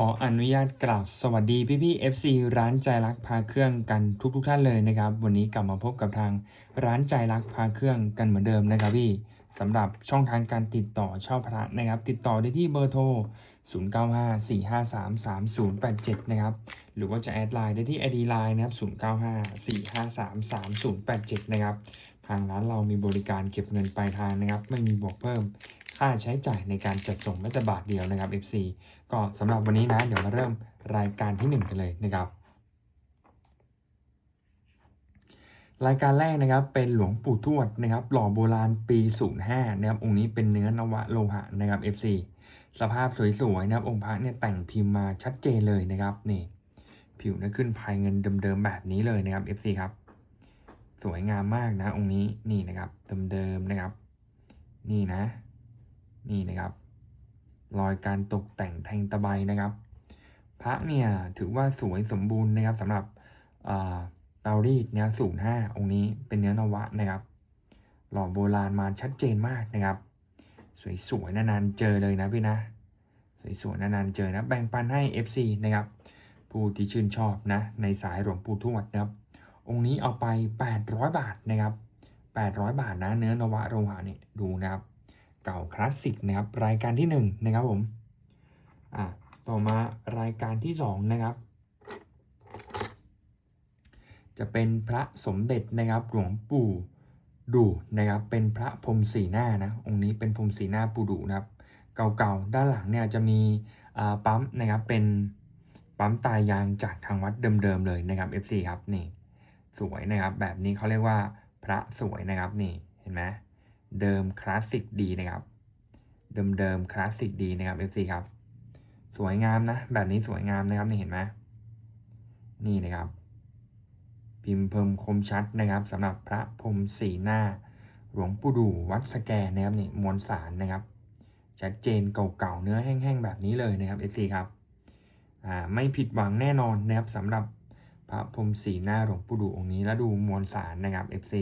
ขออนุญาตกราบสวัสดีพี่พี่ FC ร้านใจรักพาเครื่องกันทุกทุกท่านเลยนะครับ วันนี้กลับมาพบกับทางร้านใจรักพาเครื่องกันเหมือนเดิมนะครับพี่สำหรับช่องทางการติดต่อเช่าพระนะครับ ติดต่อได้ที่เบอร์โทร 0954533087 นะครับ หรือว่าจะแอดไลน์ได้ที่ ID Line นะครับ 0954533087 นะครับ ทางร้านเรามีบริการเก็บเงินปลายทางนะครับ ไม่มีบวกเพิ่ม ค่าใช้จ่ายในการจัดส่งแม้แต่บาทเดียวนะครับ FC ก็สำหรับวันนี้นะ เดี๋ยวมาเริ่มรายการที่ 1 กันเลยนะครับ รายการแรกนะครับเป็นหลวงปู่ทวดนะครับหล่อโบราณปี 05นะครับองค์นี้เป็นเนื้อนวะโลหะนะครับ FC สภาพสวยๆนะครับองค์พระเนี่ยแต่งพิมพ์มาชัดเจนเลยนะครับนี่ผิวเนี่ยขึ้นภายเงินเดิมๆแบบนี้เลยนะครับ FC ครับ สวยงามมากนะองค์นี้นี่นะครับเดิมๆนะครับ นี่นะ นี่นะครับ รอยการตกแต่งแทงตะไบนะครับ พระเนี่ยถือว่าสวยสมบูรณ์นะครับสำหรับเตารีดเนี่ยศูนย์ห้าองค์นี้เป็นเนื้อนวะนะครับ หล่อโบราณมาชัดเจนมากนะครับ สวยๆนานๆเจอเลยนะพี่นะสวยๆนานๆเจอนะแบ่งปันให้ FC นะครับ ผู้ที่ชื่นชอบนะในสายหลวงปู่ทวดนะครับ องค์นี้เอาไป 800 บาทนะครับ 800 บาทนะเนื้อนวะโลหะเนี่ยดูนะครับ เก่าคลาสสิกนะครับรายการที่1นะครับผมอะต่อมารายการที่2นะครับจะเป็นพระสมเด็จนะครับหลวงปู่ดูนะครับเป็นพระพรมสีหน้านะองค์นี้เป็นพรมสีหน้าปู่ดูนะครับเก่าๆด้านหลังเนี่ยจะมีปั๊มนะครับเป็นปั๊มตายางจากทางวัดเดิมๆเลยนะครับ FC ครับนี่สวยนะครับแบบนี้เขาเรียกว่าพระสวยนะครับนี่เห็นไหม เดิมคลาสสิกดีนะครับ เดิมเดิมคลาสสิกดีนะครับ FC ครับ สวยงามนะ แบบนี้สวยงามนะครับนี่เห็นไหมนี่นะครับ พิมพ์เพิ่มคมชัดนะครับสำหรับพระพรมสีหน้า หลวงปู่ดูวัดสแกนะครับนี่มวลสารนะครับ ชัดเจนเก่าๆเนื้อแห้งๆแบบนี้เลยนะครับ FC ครับอ่าไม่ผิดหวังแน่นอนนะครับสำหรับพระพรมสีหน้าหลวงปู่ดูองค์นี้แล้วดูมวลสารนะครับ FC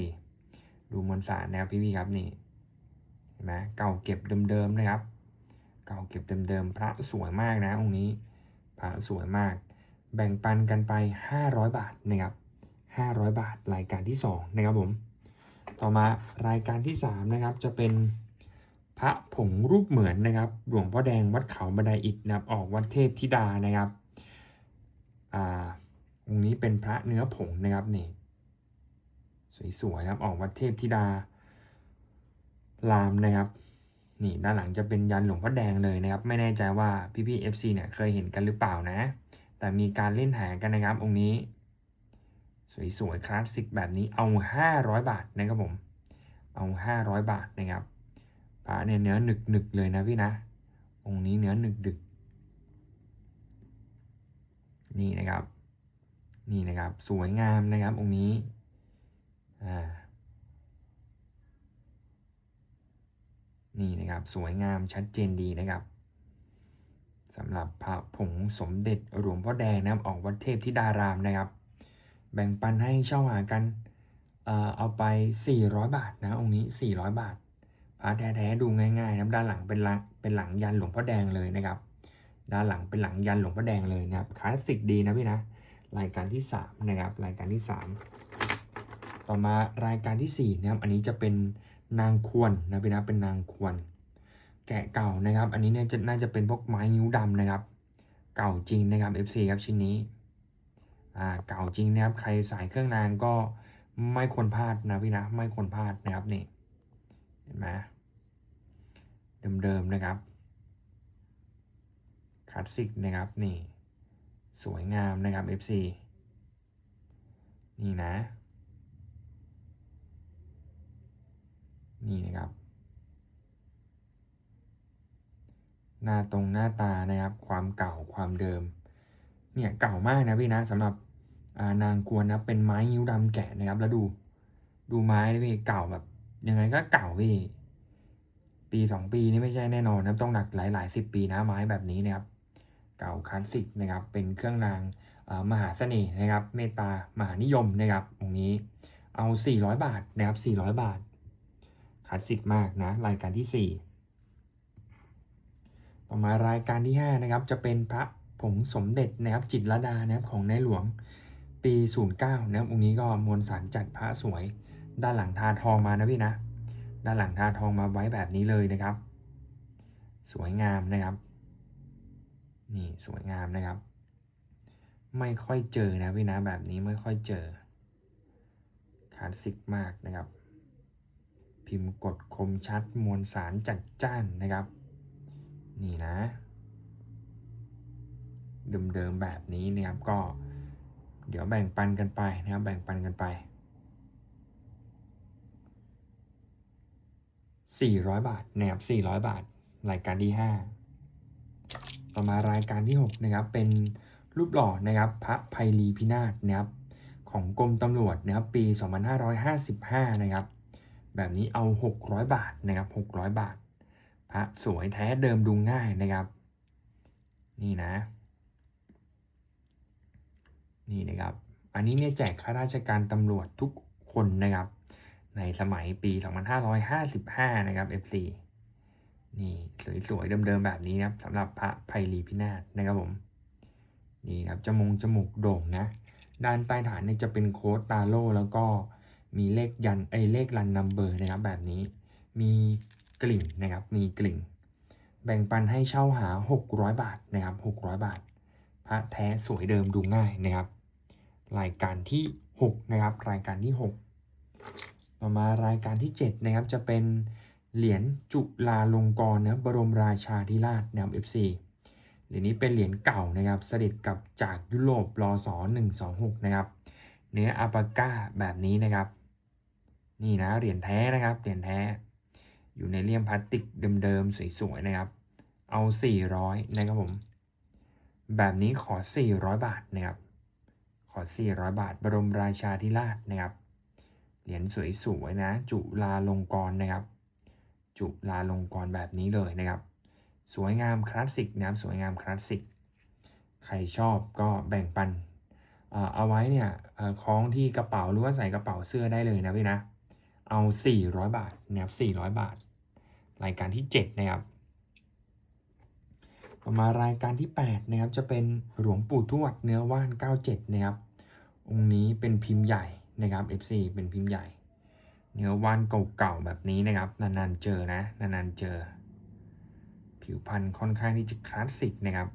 ดูมวลสารนะครับพี่ๆครับนี่ นไหมเก่าเก็บเดิมๆนะครับ เก่าเก็บเดิมๆพระสวยมากนะองค์นี้ พระสวยมาก แบ่งปันกันไป 500 บาทนะครับ500 บาทรายการที่2นะครับผมต่อมารายการที่3นะครับจะเป็นพระผงรูปเหมือนนะครับหลวงพ่อแดงวัดเขาบันไดอิฐนะครับออกวัดเทพธิดานะครับอ่าองค์นี้เป็นพระเนื้อผงนะครับนี่สวยๆนะครับออกวัดเทพธิดา รามนะครับ นี่ด้านหลังจะเป็นยันหลวงพ่อแดงเลยนะครับ ไม่แน่ใจว่าพี่ๆ FC เอฟซเนี่ยเคยเห็นกันหรือเปล่านะ แต่มีการเล่นหากันนะครับองค์นี้ สวยๆคลาสสิกแบบนี้เอา 500 บาทนะครับผม เอา 500 บาทนะครับพระเนี่ยเนื้อหนึกๆเลยนะพี่นะ องค์นี้เนื้อหนึกๆนี่นะครับ นี่นะครับ สวยงามนะครับองค์นี้ อ่า นี่นะครับสวยงามชัดเจนดีนะครับสำหรับพระผงสมเด็จหลวงพ่อแดงนะครับออกวัดเทพธิดารามนะครับ แบ่งปันให้เช่าหากันเอ่อเอาไป 400 บาทนะองค์นี้ 400 บาทพระแท้ๆดูง่ายๆนะด้านหลังเป็นหลังเป็นหลังยันหลวงพ่อแดงเลยนะครับ ด้านหลังเป็นหลังยันหลวงพ่อแดงเลยนะครับคลาสสิกดีนะพี่นะรายการที่ 3 นะครับ รายการที่ 3 ต่อมารายการที่4นะครับอันนี้จะเป็น นางควรนะพี่นะเป็นนางควร แกะเก่านะครับ อันนี้เนี่ยจะน่าจะเป็นพวกไม้นิ้วดำนะครับ เก่าจริงนะครับ FC ครับชิ้นนี้อ่าเก่าจริงนะครับใครสายเครื่องนางก็ไม่ควรพลาดนะพี่นะไม่ควรพลาดนะครับนี่เห็นไหมเดิมๆนะครับคลาสสิกนะครับนี่สวยงามนะครับ FC นี่นะ นี่นะครับ หน้าตรงหน้าตานะครับ ความเก่าความเดิม เนี่ยเก่ามากนะพี่นะสำหรับานางกวนนะเป็นไม้ยิ้วดำแกะนะครับ แล้วดูดูไม้นะพี่เก่าแบบ ยังไงก็เก่าพี่ ปีสองปีนี่ไม่ใช่แน่นอนนะต้องหนักหลายหลายสิบปีนะไม้แบบนี้นะครับ เก่าคลาสสิกนะครับ เป็นเครื่องรางามหาเสน่ห์นะครับ เมตตามหานิยมนะครับตรงนี้เอา 400 บาทนะครับ400 บาท คลาสสิกมากนะ รายการที่ 4 ต่อมารายการที่ 5 นะครับ จะเป็นพระผงสมเด็จนะครับจิตรดานะครับของในหลวงปี 09 นะครับองค์นี้ก็มวลสารจัดพระสวย ด้านหลังทาทองมานะพี่นะ ด้านหลังทาทองมาไว้แบบนี้เลยนะครับ สวยงามนะครับนี่สวยงามนะครับ ไม่ค่อยเจอนะพี่นะแบบนี้ไม่ค่อยเจอคลาสสิกมากนะครับ พิมพ์กดคมชัดมวลสารจัดจ้านนะครับ นี่นะ เดิมๆแบบนี้นะครับก็ เดี๋ยวแบ่งปันกันไปนะครับ แบ่งปันกันไป 400 บาทนะครับ400 บาท รายการที่ 5 ต่อมารายการที่ 6 นะครับ เป็นรูปหล่อนะครับพระไพลีพินาศนะครับของกรมตำรวจนะครับปี 2555 นะครับ แบบนี้เอา 600 บาทนะครับ600 บาท พระสวยแท้เดิมดูง่ายนะครับ นี่นะ นี่นะครับ อันนี้เนี่ยแจกข้าราชการตำรวจทุกคนนะครับ ในสมัยปี 2555 นะครับ FC นี่สวยๆเดิมๆแบบนี้นะครับสำหรับพระไพลีพินาศนะครับผมนี่นะครับจมูกจมูกโด่งนะ ด้านใต้ฐานเนี่ยจะเป็นโค้ดตาโล่แล้วก็ มีเลขยันไอเลขรันนัมเบอร์นะครับแบบนี้ มีกลิ่งนะครับ มีกลิ่ง แบ่งปันให้เช่าหา 600 บาทนะครับ 600 บาท พระแท้สวยเดิมดูง่ายนะครับ รายการที่ 6 นะครับ รายการที่ 6 ต่อมารายการที่ 7 นะครับ จะเป็นเหรียญจุฬาลงกรณ์นะบรมราชาธิราชนะครับ FC เหรียญนี้เป็นเหรียญเก่านะครับ เสด็จกลับจากยุโรปรศ126 นะครับ เนื้ออัปาก้าแบบนี้นะครับ นี่นะเหรียญแท้นะครับเหรียญแท้ อยู่ในเลี่ยมพลาสติกเดิมๆสวยๆนะครับ เอา 400 นะครับผม แบบนี้ขอ 400 บาทนะครับ ขอ 400 บาท บรมราชาธิราชนะครับ เหรียญสวยๆนะ จุฬาลงกรณ์นะครับ จุฬาลงกรณ์แบบนี้เลยนะครับ สวยงามคลาสสิกนะครับสวยงามคลาสสิก ใครชอบก็แบ่งปันเอาไว้เนี่ยเอ่อคล้องที่กระเป๋าหรือว่าใส่กระเป๋าเสื้อได้เลยนะพี่นะ เอา 400 บาทนะครับ400 บาท รายการที่ 7 นะครับต่อมารายการที่ 8 นะครับ จะเป็นหลวงปู่ทวดเนื้อว่าน 97 นะครับ องค์นี้เป็นพิมพ์ใหญ่นะครับ FC เป็นพิมพ์ใหญ่ เนื้อว่านเก่าๆแบบนี้นะครับ นานๆเจอนะ นานๆเจอ ผิวพรรณค่อนข้างที่จะคลาสสิกนะครับ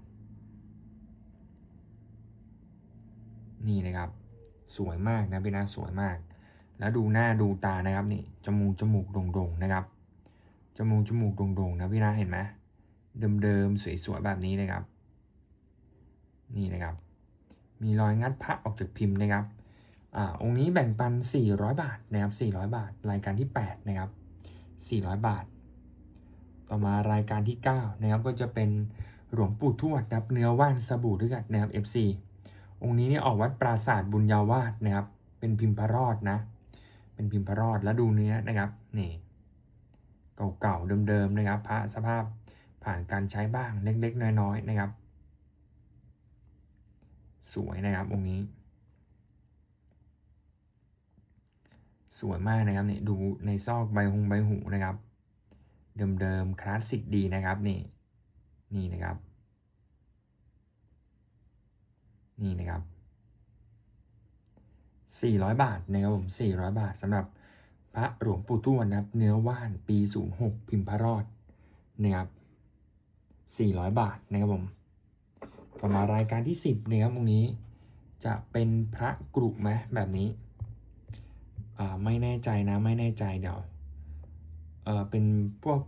นี่นะครับ สวยมากนะพี่นะสวยมาก แล้วดูหน้าดูตานะครับนี่จมูกจมูกโด่งๆนะครับจมูกจมูกโด่งๆนะพี่นะเห็นไหมเดิมๆสวยๆแบบนี้นะครับ นี่นะครับ มีรอยงัดพระออกจากพิมพ์นะครับอ่าองค์นี้แบ่งปัน 400 บาทนะครับ400 บาท รายการที่ 8 นะครับ 400 บาท ต่อมารายการที่ 9 นะครับก็จะเป็นหลวงปู่ทวดนะครับเนื้อว่านสบู่ด้วยกันนะครับ FC องค์นี้เนี่ยออกวัดปราศาสตร์บุญญาวาสนะครับ เป็นพิมพ์พระรอดนะ เป็นพิมพ์พระรอดแล้วดูเนื้อนะครับนี่เก่าๆเดิมๆนะครับ พระสภาพผ่านการใช้บ้างเล็กๆ น้อยๆนะครับ สวยนะครับองค์นี้ สวยมากนะครับนี่ดูในซอกใบหงใบหูนะครับ เดิมๆคลาสสิกดีนะครับนี่นี่นะครับ นี่นะครับ 400 บาทนะครับผม400 บาทสำหรับพระหลวงปู่ทวดนะครับ เนื้อว่านปี 06 พิมพ์พระรอดนะครับ400 บาทนะครับผมต่อมารายการที่ 10นะครับตรงนี้ จะเป็นพระกรุไหมแบบนี้อ่าไม่แน่ใจนะไม่แน่ใจเดี๋ยวเออเป็นพวก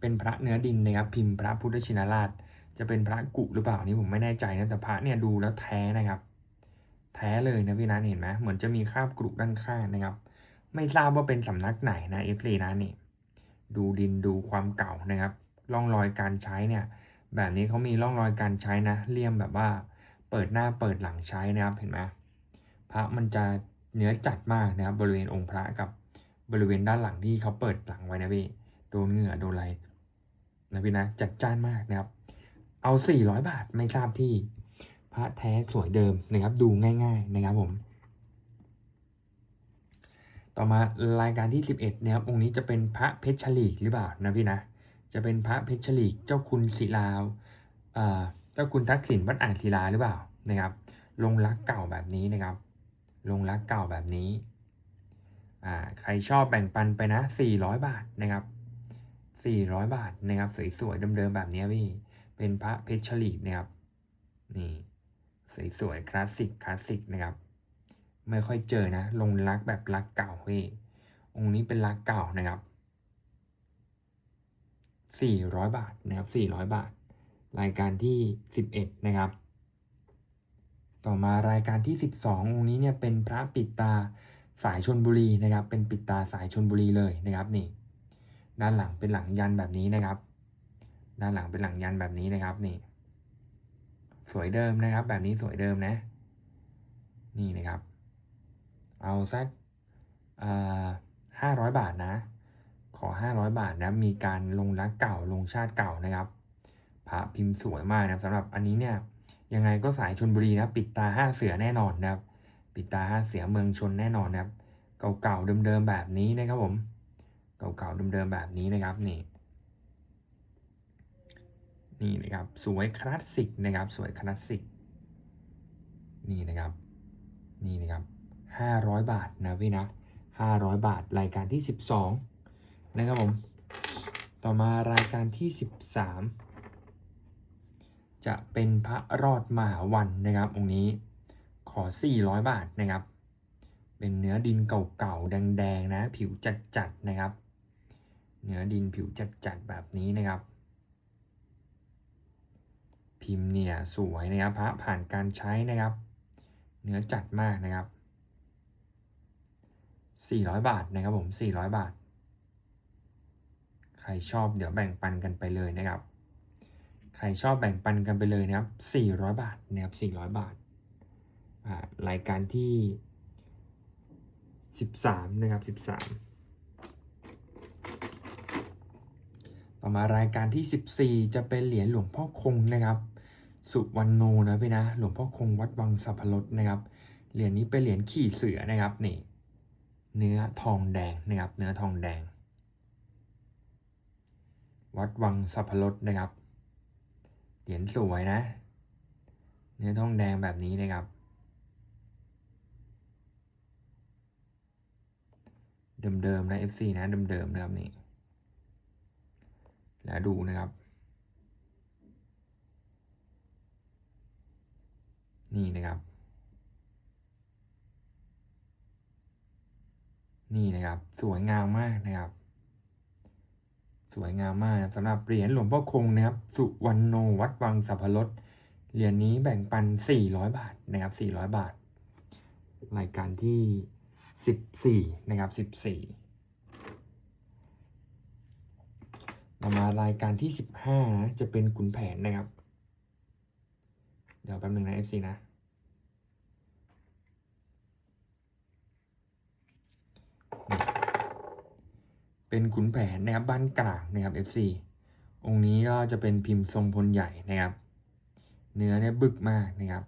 เป็นพระเนื้อดินนะครับพิมพ์พระพุทธชินราช จะเป็นพระกุหรือเปล่านี่ผมไม่แน่ใจนะแต่พระเนี่ยดูแล้วแท้นะครับ แท้เลยนะพี่นัทเห็นไหมเหมือนจะมีคราบกรุด้านข้างนะครับ ไม่ทราบว่าเป็นสำนักไหนนะเอฟซีนะนี่ ดูดินดูความเก่านะครับร่องรอยการใช้เนี่ย แบบนี้เขามีร่องรอยการใช้นะเลี่ยมแบบว่าเปิดหน้าเปิดหลังใช้นะครับเห็นไหมพระมันจะเนื้อจัดมากนะครับบริเวณองค์พระกับบริเวณด้านหลังที่เขาเปิดหลังไว้นะพี่โดนเหงื่อโดนอะไรนะพี่นะจัดจ้านมากนะครับ เอา 400 บาทไม่ทราบที่ พระแท้สวยเดิมนะครับ ดูง่าย ๆ นะครับผม ต่อมารายการที่ 11นะครับองค์นี้จะเป็นพระเพชรฉลีกหรือเปล่านะพี่นะจะเป็นพระเพชรฉลีกเจ้าคุณศิลาอ่าเจ้าคุณทักษิณวัดอ่างศิลาหรือเปล่านะครับ ลงรักเก่าแบบนี้นะครับ ลงรักเก่าแบบนี้อ่าใครชอบแบ่งปันไปนะ 400 บาทนะครับ 400 บาทนะครับสวยๆเดิมๆแบบนี้พี่ เป็นพระเพชรฉลีกนะครับ นี่ สวยๆคลาสสิกคลาสสิกนะครับ ไม่ค่อยเจอนะ ลงรักแบบรักเก่าพี่องค์นี้เป็นรักเก่านะครับ400 บาทนะครับ400 บาท รายการที่ 11 นะครับ ต่อมารายการที่ 12 องค์นี้เนี่ยเป็นพระปิดตาสายชนบุรีนะครับ เป็นปิดตาสายชนบุรีเลยนะครับนี่ ด้านหลังเป็นหลังยันแบบนี้นะครับ ด้านหลังเป็นหลังยันแบบนี้นะครับนี่ วยเดิมนะครับ แบบนี้สวยเดิมนะ นี่นะครับ เอาสักห้าร้อยบาทนะ ขอ 500 บาทนะ มีการลงรักเก่าลงชาติเก่านะครับพระพิมพ์สวยมากนะสำหรับอันนี้เนี่ยยังไงก็สายชนบุรีนะปิดตาห้าเสือแน่นอนนะครับ ปิดตาห้าเสือเมืองชนแน่นอนนะครับ เก่าๆเดิมๆแบบนี้นะครับผม เก่าๆเดิมๆแบบนี้นะครับนี่ นี่นะครับสวยคลาสสิกนะครับสวยคลาสสิกนี่นะครับนี่นะครับ500บาทนะพี่นะ500บาทรายการที่12นะครับผมต่อมารายการที่13จะเป็นพระรอดมหาวันนะครับองค์นี้ขอ 400 บาทนะครับ เป็นเนื้อดินเก่าๆ แดงๆ นะ ผิวจัดๆ นะครับ เนื้อดินผิวจัดๆ แบบนี้นะครับ พิมพ์เนี่ยสวยนะครับพระผ่านการใช้นะครับ เนื้อจัดมากนะครับ 400 บาทนะครับผม 400 บาท ใครชอบเดี๋ยวแบ่งปันกันไปเลยนะครับ ใครชอบแบ่งปันกันไปเลยนะครับ 400 บาทนะครับ 400 บาทอ่ารายการที่ 13 นะครับ 13ต่อมารายการที่ 14 จะเป็นเหรียญหลวงพ่อคงนะครับ สุวรรณโนนะพี่นะ หลวงพ่อคงวัดวังสัพพรสนะครับ เหรียญนี้เป็นเหรียญขี่เสือนะครับนี่เนื้อทองแดงนะครับ เนื้อทองแดง วัดวังสัพพรสนะครับ เหรียญสวยนะ เนื้อทองแดงแบบนี้นะครับ เดิมๆนะ FC นะเดิมๆนะครับนี่ แล้วดูนะครับ นี่นะครับ นี่นะครับ สวยงามมากนะครับ สวยงามมากนะสำหรับเหรียญหลวงพ่อคงนะครับ สุวรรณโนวัดวังสัพพรสเหรียญนี้แบ่งปัน 400 บาทนะครับ 400 บาท รายการที่ 14 นะครับ 14 ต่อมารายการที่ 15 นะ จะเป็นขุนแผนนะครับ เดี๋ยวแป๊บหนึ่งนะ FC นะ เป็นขุนแผนนะครับบ้านกลางนะครับ FC องค์นี้ก็จะเป็นพิมพ์ทรงพลใหญ่นะครับ เนื้อเนี่ยบึกมากนะครับ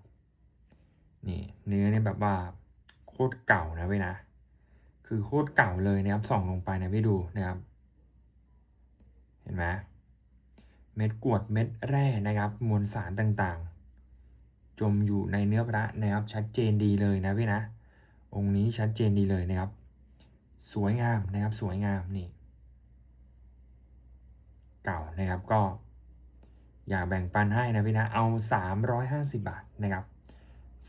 นี่เนื้อเนี่ยแบบว่าโคตรเก่านะเว้ยนะ คือโคตรเก่าเลยนะครับส่องลงไปนะพี่ดูนะครับ เห็นไหมเม็ดกวดเม็ดแร่นะครับ มวลสารต่าง จมอยู่ในเนื้อพระนะครับ ชัดเจนดีเลยนะพี่นะ องค์นี้ชัดเจนดีเลยนะครับ สวยงามนะครับสวยงามนี่ เก่านะครับก็ อยากแบ่งปันให้นะพี่นะเอา 350 บาทนะครับ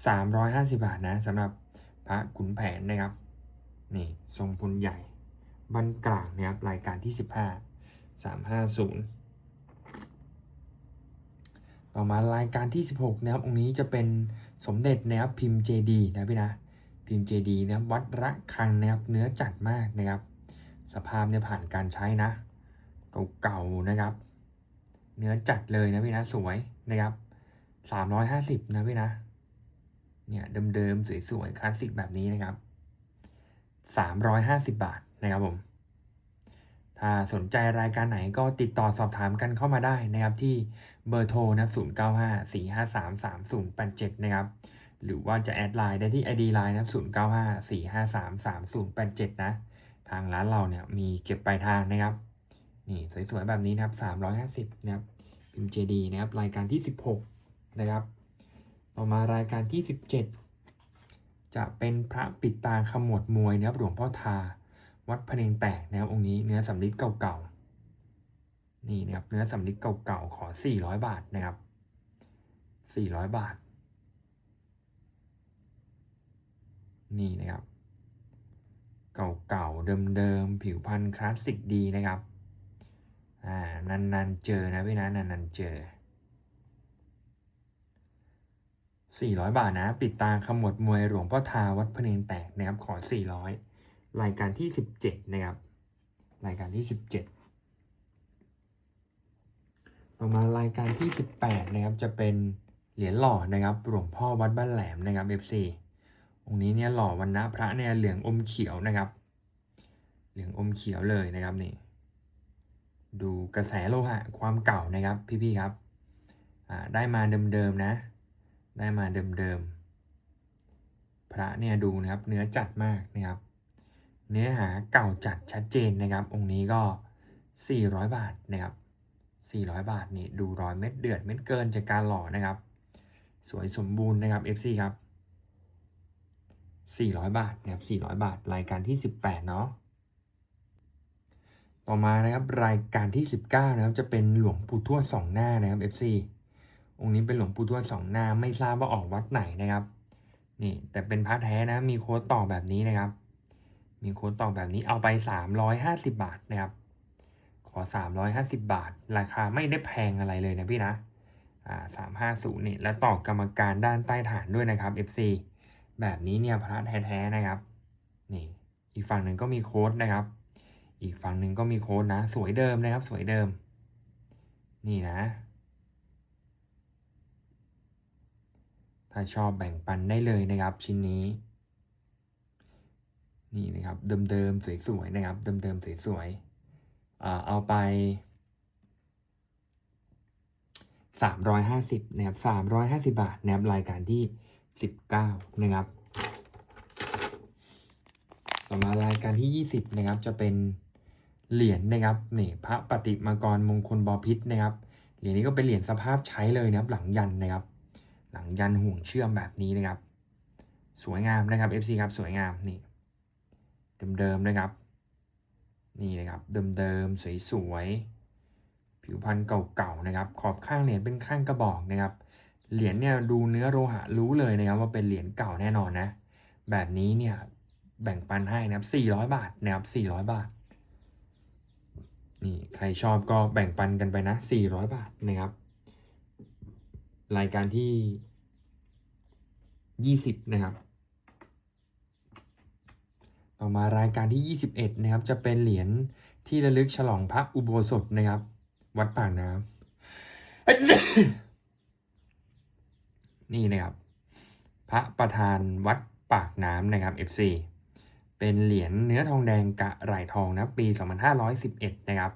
350 บาทนะสำหรับพระขุนแผนนะครับนี่ทรงพลใหญ่บันกลางนะครับรายการที่ 15 350 ต่อมารายการที่ 16 นะครับ องค์นี้จะเป็นสมเด็จนะครับพิมพ์เจดีนะพี่นะพิมพ์เจดีนะครับวัดระฆังนะครับเนื้อจัดมากนะครับ สภาพเนี่ยผ่านการใช้นะ เก่าๆนะครับ เนื้อจัดเลยนะพี่นะสวยนะครับ 350 นะพี่นะเนี่ยเดิมๆสวยๆคลาสสิกแบบนี้นะครับ 350 บาทนะครับผม ถ้าสนใจรายการไหนก็ติดต่อสอบถามกันเข้ามาได้นะครับที่เบอร์โทรนะ0954533087นะครับหรือว่าจะแอดไลน์ได้ที่ ID Line นะ0954533087 นะ ทางร้านเราเนี่ยมีเก็บปลายทางนะครับนี่สวยๆแบบนี้นะครับ 350นะครับพิมพ์เจดีนะครับรายการที่ 16 นะครับ ต่อมารายการที่ 17 จะเป็นพระปิดตาขมวดมวยนะครับหลวงพ่อทา วัดพะเนงแตกนะครับองค์นี้เนื้อสำริดเก่าๆนี่นะครับเนื้อสำริดเก่าๆขอ 400 บาทนะครับ 400 บาท นี่นะครับ เก่าๆเดิมๆผิวพรรณคลาสสิกดีนะครับอ่านานๆเจอนะพี่นะนานๆเจอ400 บาทนะ ปิดตาขมวดมวยหลวงพ่อทาวัดพะเนงแตกนะครับขอ 400 รายการที่ 17 นะครับ รายการที่ 17 ต่อมารายการที่ 18 นะครับ จะเป็นเหรียญหล่อนะครับหลวงพ่อวัดบ้านแหลมนะครับ FC องค์นี้เนี่ยหล่อวันนะพระเนี่ยเหลืองอมเขียวนะครับ เหลืองอมเขียวเลยนะครับนี่ ดูกระแสโลหะความเก่านะครับพี่ๆครับ ได้มาเดิมๆนะ ได้มาเดิมๆ พระเนี่ยดูนะครับเนื้อจัดมากนะครับ เนื้อหาเก่าจัดชัดเจนนะครับ องค์นี้ก็ 400 บาทนะครับ 400 บาทนี่ดูรอยเม็ดเดือดเม็ดเกินจากการหล่อนะครับ สวยสมบูรณ์นะครับ FC ครับ 400 บาทนะครับ 400 บาท รายการที่ 18 เนาะต่อมานะครับรายการที่ 19 นะครับจะเป็นหลวงปู่ทวดสองหน้านะครับ FC องค์นี้เป็นหลวงปู่ทวดสองหน้าไม่ทราบว่าออกวัดไหนนะครับนี่แต่เป็นพระแท้นะมีโค้ดต่อแบบนี้นะครับ มีโค้ดต่อแบบนี้เอาไป 350 บาทนะครับ ขอ 350 บาท ราคาไม่ได้แพงอะไรเลยนะพี่นะอ่า350นี่และต่อกรรมการด้านใต้ฐานด้วยนะครับ FC แบบนี้เนี่ยพระแท้ๆนะครับนี่อีกฝั่งหนึ่งก็มีโค้ดนะครับ อีกฝั่งหนึ่งก็มีโค้ดนะ สวยเดิมนะครับ สวยเดิม นี่นะ ถ้าชอบแบ่งปันได้เลยนะครับชิ้นนี้ นี่นะครับเดิมๆสวยๆนะครับเดิมๆสวยๆเอาไปสามร้อยห้าสิบนะครับสามร้อยห้าสิบาทนะครับรายการที่สิบเก้านะครับต่อมารายการที่20นะครับจะเป็นเหรียญนะครับนี่พระปฏิมากรมงคลบอพิษนะครับเหรียญนี้ก็เป็นเหรียญสภาพใช้เลยนะครับหลังยันนะครับ หลังยันห่วงเชื่อมแบบนี้นะครับ สวยงามนะครับ FC ครับสวยงามนี่ เดิมๆนะครับ นี่นะครับเดิมๆสวยๆผิวพรรณเก่าๆนะครับ ขอบข้างเหรียญเป็นข้างกระบอกนะครับ เหรียญเนี่ยดูเนื้อโลหะรู้เลยนะครับ ว่าเป็นเหรียญเก่าแน่นอนนะ แบบนี้เนี่ยแบ่งปันให้นะครับ400 บาทนะครับ400 บาทนี่ใครชอบก็แบ่งปันกันไปนะ 400 บาทนะครับ รายการที่ 20 นะครับ ต่อมารายการที่ 21 นะครับ จะเป็นเหรียญที่ระลึกฉลองพระอุโบสถนะครับ วัดปากน้ำนี่นะครับ พระประธานวัดปากน้ำนะครับ FC เป็นเหรียญเนื้อทองแดงกะไหล่ทองนะปี 2511 นะครับ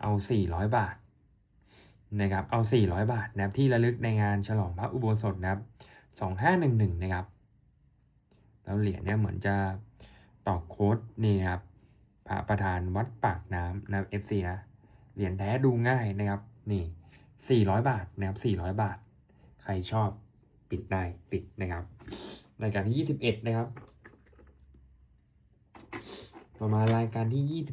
เอา 400 บาทนะครับ เอา 400 บาทนะครับที่ระลึกในงานฉลองพระอุโบสถนะครับ 2511 นะครับ แล้วเหรียญเนี่ยเหมือนจะ ต่อโค้ดนี่นะครับพระประธานวัดปากน้ำนะครับ FC นะเหรียญแท้ดูง่ายนะครับนี่ 400 บาทนะครับ400 บาท ใครชอบปิดได้ปิดนะครับรายการที่ 21 นะครับ ต่อมารายการที่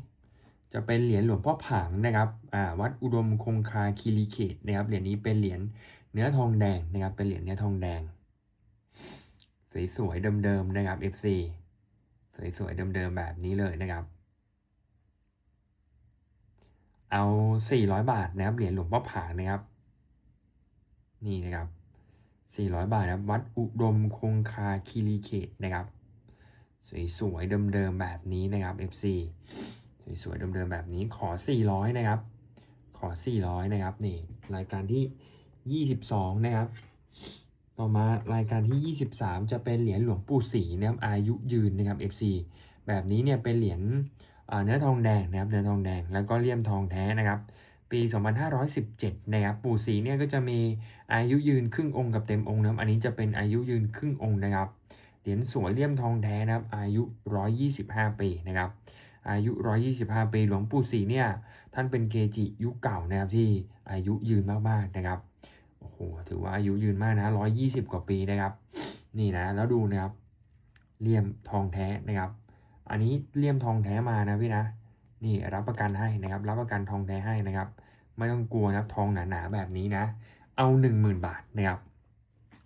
22 จะเป็นเหรียญหลวงพ่อผางนะครับอ่าวัดอุดมคงคาคีรีเขตนะครับเหรียญนี้เป็นเหรียญเนื้อทองแดงนะครับเป็นเหรียญเนื้อทองแดงสวยๆเดิมๆนะครับ FC สวยๆเดิมๆแบบนี้เลยนะครับ เอา 400 บาทนะครับเหรียญหลวงพ่อผางนะครับ นี่นะครับ 400 บาทนะครับวัดอุดมคงคาคีรีเขตนะครับ สวยๆเดิมๆแบบนี้นะครับ FC สวยๆเดิมๆแบบนี้ขอ 400 นะครับ ขอ 400 นะครับนี่รายการที่ 22 นะครับ ต่อมารายการที่ 23 จะเป็นเหรียญหลวงปู่ศรีนะครับอายุยืนนะครับ FC แบบนี้เนี่ยเป็นเหรียญเนื้อทองแดงนะครับเนื้อทองแดงแล้วก็เลี่ยมทองแท้นะครับ ปี 2517 นะครับปู่ศรีเนี่ยก็จะมีอายุยืนครึ่งองค์กับเต็มองค์นะครับอันนี้จะเป็นอายุยืนครึ่งองค์นะครับเหรียญสวยเลี่ยมทองแท้นะครับ อายุ 125 ปีนะครับอายุ 125 ปีหลวงปู่ศรีเนี่ยท่านเป็นเกจิยุคเก่านะครับที่อายุยืนมากๆนะครับ โอ้โหถือว่าอายุยืนมากนะร้อยยี่สิบกว่าปีนะครับ นี่นะแล้วดูนะครับเลี่ยมทองแท้นะครับ อันนี้เลี่ยมทองแท้มานะพี่นะ นี่รับประกันให้นะครับ รับประกันทองแท้ให้นะครับ ไม่ต้องกลัวนะครับทองหนาๆแบบนี้นะ เอา 10,000 บาทนะครับ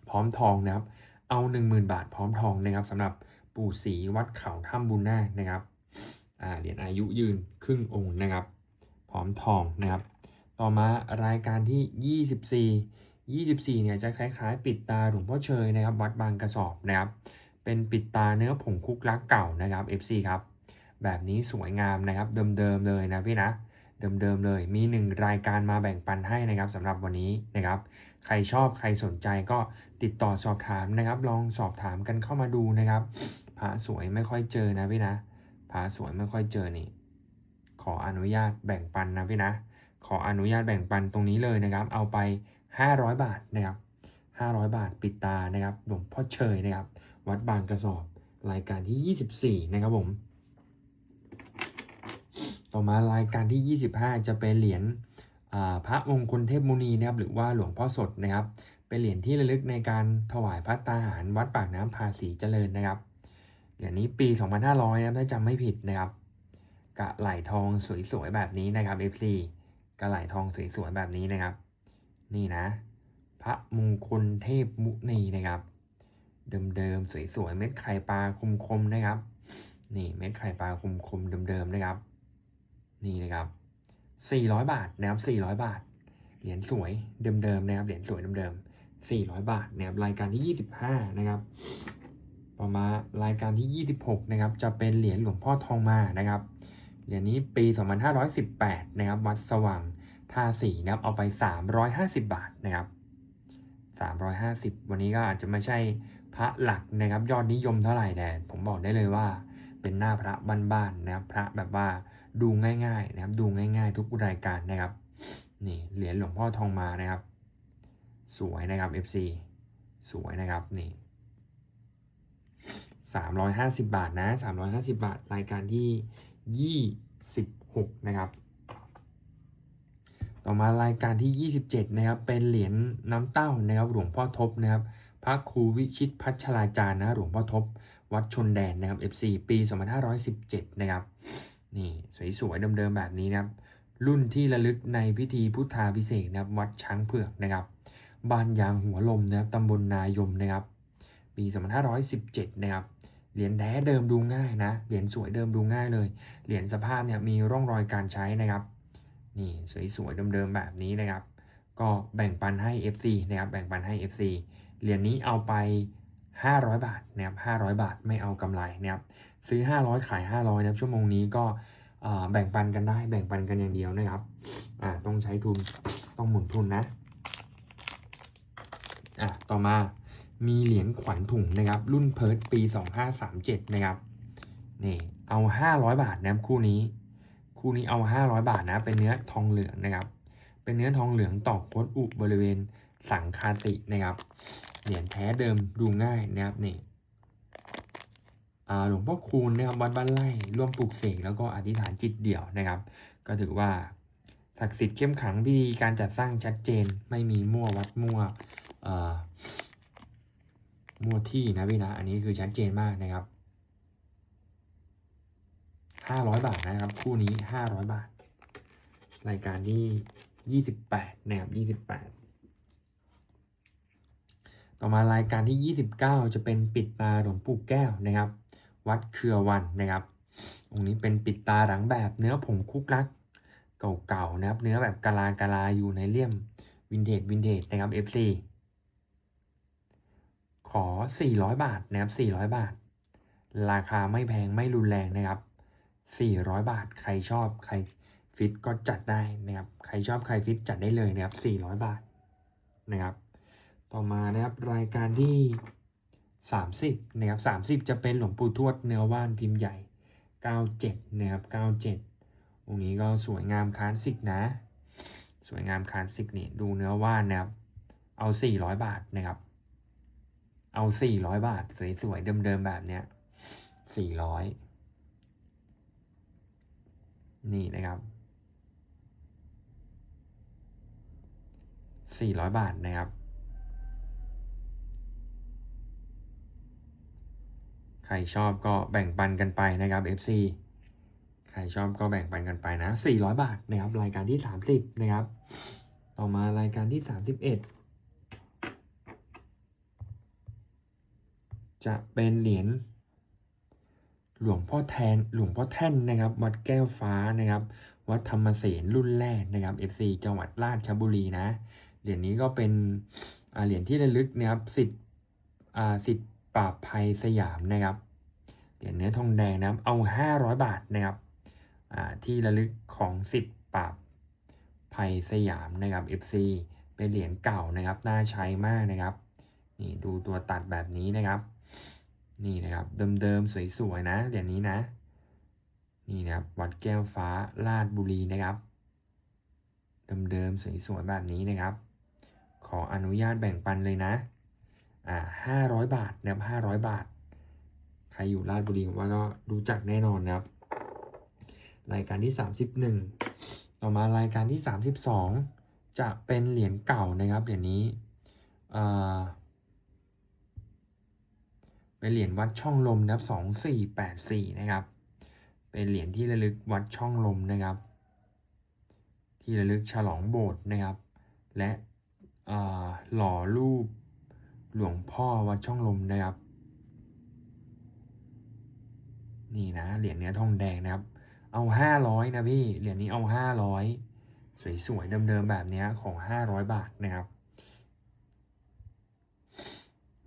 พร้อมทองนะครับ เอา 10,000 บาท พร้อมทองนะครับสำหรับปู่ศรีวัดเขาถ้ำบุญนาคนะครับอ่าเหรียญอายุยืนครึ่งองค์นะครับ พร้อมทองนะครับ ต่อมารายการที่ 24 24เนี่ยจะคล้ายๆ ปิดตาหลวงพ่อเชยนะครับวัดบางกระสอบนะครับ เป็นปิดตาเนื้อผงคุกลักเก่านะครับ FC ครับ แบบนี้สวยงามนะครับเดิมๆเลยนะพี่นะเดิมๆเลยมีหนึ่งรายการมาแบ่งปันให้นะครับสำหรับวันนี้นะครับ ใครชอบใครสนใจก็ติดต่อสอบถามนะครับ ลองสอบถามกันเข้ามาดูนะครับพระสวยไม่ค่อยเจอนะพี่นะพระสวยไม่ค่อยเจอนี่ ขออนุญาตแบ่งปันนะพี่นะ ขออนุญาตแบ่งปันตรงนี้เลยนะครับ เอาไป 500 บาทนะครับ500 บาทปิดตานะครับหลวงพ่อเชยนะครับ วัดบางกระสอบรายการที่ 24 นะครับผม ต่อมารายการที่ 25 จะเป็นเหรียญพระมงคลเทพมุนีนะครับ หรือว่าหลวงพ่อสดนะครับ เป็นเหรียญที่ระลึกในการถวายพระตาหารวัดปากน้ำภาษีเจริญนะครับเหรียญนี้ปี 2500 นะครับถ้าจำไม่ผิดนะครับ กะไหลทองสวยๆแบบนี้นะครับ FC กะไหลทองสวยๆแบบนี้นะครับ นี่นะ พระมงคลเทพมุนีนะครับ เดิมๆสวยๆเม็ดไข่ปลาคมๆนะครับ นี่เม็ดไข่ปลาคมๆเดิมๆนะครับ นี่นะครับ400 บาทนะครับ400 บาท เหรียญสวยเดิมๆนะครับเหรียญสวยเดิมๆ400 บาทนะครับรายการที่ 25 นะครับต่อมารายการที่ 26 นะครับ จะเป็นเหรียญหลวงพ่อทองมานะครับ เหรียญนี้ปี 2518 นะครับ วัดสว่าง ท่าสีนะครับเอาไป 350 บาทนะครับ 350 วันนี้ก็อาจจะไม่ใช่พระหลักนะครับ ยอดนิยมเท่าไหร่แต่ผมบอกได้เลยว่า เป็นหน้าพระบ้านๆนะครับพระแบบว่าดูง่ายๆนะครับดูง่าย ๆ ทุกรายการนะครับนี่เหรียญหลวงพ่อทองมานะครับ สวยนะครับ FC สวยนะครับนี่350 บาทนะ 350 บาท รายการที่ 26 นะครับ ต่อมารายการที่ 27 นะครับ เป็นเหรียญน้ำเต้านะครับหลวงพ่อทบนะครับ พระครูวิชิตพัชราจารย์นะหลวงพ่อทบ วัดชนแดนนะครับ FC ปี 2517 นะครับ นี่สวยๆเดิมๆแบบนี้นะครับ รุ่นที่ระลึกในพิธีพุทธาพิเศษนะครับ วัดช้างเผือกนะครับบ้านยางหัวลมนะครับตำบลนายมนะครับ ปี 2517 นะครับเหรียญแท้เดิมดูง่ายนะ เหรียญสวยเดิมดูง่ายเลย เหรียญสภาพเนี่ยมีร่องรอยการใช้นะครับ นี่สวยๆเดิมๆแบบนี้นะครับ ก็แบ่งปันให้ FC นะครับแบ่งปันให้ FC เหรียญนี้เอาไป 500 บาทนะครับ500 บาทไม่เอากำไรนะครับซื้อ 500 ขาย 500นะครับชั่วโมงนี้ก็แบ่งปันกันได้แบ่งปันกันอย่างเดียวนะครับอ่าต้องใช้ทุนต้องหมุนทุนนะอะต่อมามีเหรียญขวัญถุงนะครับ รุ่นเพิร์ดปี 2537 นะครับนี่เอา 500 บาทนะครับคู่นี้ คู่นี้เอา 500 บาทนะ เป็นเนื้อทองเหลืองนะครับ เป็นเนื้อทองเหลืองตอกโคดอุบริเวณสังคาตินะครับเหรียญแท้เดิมดูง่ายนะครับนี่หลวงพ่อคูณนะครับวัดบ้านไร่ร่วมปลูกเสกแล้วก็อธิษฐานจิตเดี่ยวนะครับ ก็ถือว่าศักดิ์สิทธิ์เข้มขังพิธีการจัดสร้างชัดเจนไม่มีมั่ววัดมั่วมั่วที่นะพี่นะ อันนี้คือชัดเจนมากนะครับ ห้าร้อยบาทนะครับ คู่นี้ห้าร้อยบาท รายการที่ยี่สิบแปดนะครับยี่สิบแปดต่อมารายการที่ 29 จะเป็นปิดตาหลวงปู่แก้วนะครับ วัดเครือวันนะครับตรงนี้เป็นปิดตาหลังแบบเนื้อผงคุกลักเก่าๆนะครับ เนื้อแบบกะลากะลาอยู่ในเลี่ยมวินเทจวินเทจนะครับ FC ขอ 400 บาทนะครับ400 บาท ราคาไม่แพงไม่รุนแรงนะครับ 400 บาท ใครชอบใครฟิตก็จัดได้นะครับ ใครชอบใครฟิตจัดได้เลยนะครับ 400 บาทนะครับ ต่อมานะครับรายการที่ 30นะครับ30 จะเป็นหลวงปู่ทวดเนื้อว่านพิมพ์ใหญ่ 97นะครับ97องค์นี้ก็สวยงามคลาสสิกนะ สวยงามคลาสสิกนี่ดูเนื้อว่านนะครับ เอา 400 บาทนะครับ เอา 400 บาท สวยๆเดิมๆแบบเนี้ย400 นี่นะครับ 400 บาทนะครับ ใครชอบก็แบ่งปันกันไปนะครับ FC ใครชอบก็แบ่งปันกันไปนะ 400 บาทนะครับ รายการที่ 30 นะครับ ต่อมารายการที่ 31 จะเป็นเหรียญ หลวงพ่อแทนหลวงพ่อแท่นนะครับ วัดแก้วฟ้านะครับ วัดธรรมเสนรุ่นแรกนะครับ FC จังหวัดราชบุรีนะเหรียญนี้ก็เป็นเหรียญที่ระลึกนะครับสิทธิ์อ่าสิทธิ์ปราบภัยสยามนะครับเหรียญเนื้อทองแดงนะครับเอา 500 บาทนะครับอ่าที่ระลึกของสิทธิ์ปราบภัยสยามนะครับ FC เป็นเหรียญเก่านะครับน่าใช้มากนะครับนี่ดูตัวตัดแบบนี้นะครับ นี่นะครับเดิมๆสวยๆนะเหรียญนี้นะ นี่นะครับวัดแก้วฟ้าลาดบุรีนะครับเดิมๆสวยๆแบบนี้นะครับ ขออนุญาตแบ่งปันเลยนะอ่าห้าร้อยบาทนะครับห้าร้อยบาท ใครอยู่ลาดบุรีผมว่าก็รู้จักแน่นอนนะครับ รายการที่31ต่อมารายการที่32จะเป็นเหรียญเก่านะครับเหรียญนี้อ่า เป็นเหรียญวัดช่องลมนะครับ2484นะครับ เป็นเหรียญที่ระลึกวัดช่องลมนะครับ ที่ระลึกฉลองโบสถ์นะครับ และหล่อรูปหลวงพ่อวัดช่องลมนะครับ นี่นะเหรียญเนื้อทองแดงนะครับ เอาห้าร้อยนะพี่เหรียญนี้เอาห้าร้อยสวยๆเดิมๆแบบนี้ของห้าร้อยบาทนะครับ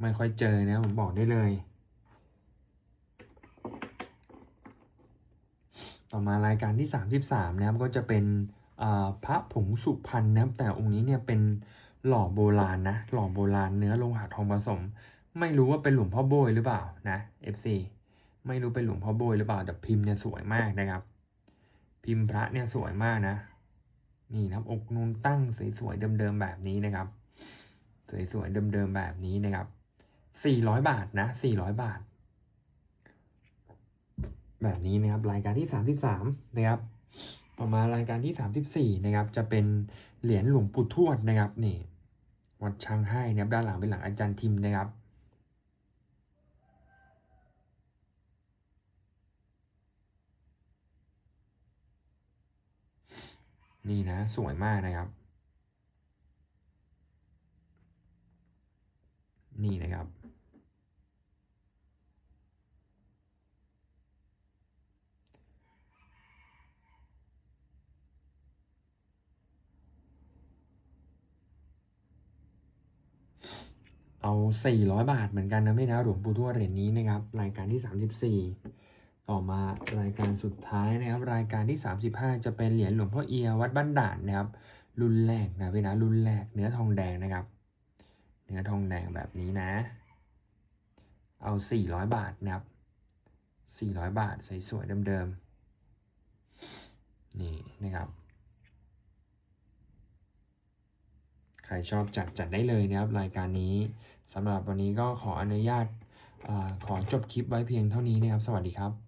ไม่ค่อยเจอนะผมบอกได้เลย ต่อมารายการที่ 33 นะครับก็จะเป็นพระผงสุพรรณนะครับแต่องค์นี้เนี่ยเป็นหล่อโบราณนะหล่อโบราณเนื้อโลหะทองผสม ไม่รู้ว่าเป็นหลวงพ่อโบยหรือเปล่านะ FC ไม่รู้เป็นหลวงพ่อโบยหรือเปล่าแต่พิมพ์เนี่ยสวยมากนะครับ พิมพ์พระเนี่ยสวยมากนะ นี่นะครับอกนูนตั้งสวยๆเดิมๆแบบนี้นะครับ สวยๆเดิมๆแบบนี้นะครับ 400 บาทนะ400 บาท แบบนี้นะครับรายการที่ 33 นะครับต่อมารายการที่ 34 นะครับ จะเป็นเหรียญหลวงปู่ทวดนะครับนี่วัดช้างให้นะครับด้านหลังเป็นหลังอาจารย์ทิมนะครับนี่นะ สวยมากนะครับ นี่นะครับ เอา 400 บาทเหมือนกันนะพี่นะหลวงปู่ทวดเหรียญนี้นะครับ รายการที่ 34 ต่อมารายการสุดท้ายนะครับ รายการที่ 35 จะเป็นเหรียญหลวงพ่อเอียวัดบ้านด่านนะครับ รุ่นแรกนะพี่นะรุ่นแรกเนื้อทองแดงนะครับ เนื้อทองแดงแบบนี้นะ เอา 400 บาทนะครับ 400 บาทสวยๆเดิมๆนี่นะครับใครชอบจัดจัดได้เลยนะครับรายการนี้ สำหรับวันนี้ก็ขออนุญาตอขอจบคลิปไว้เพียงเท่านี้นะครับ สวัสดีครับ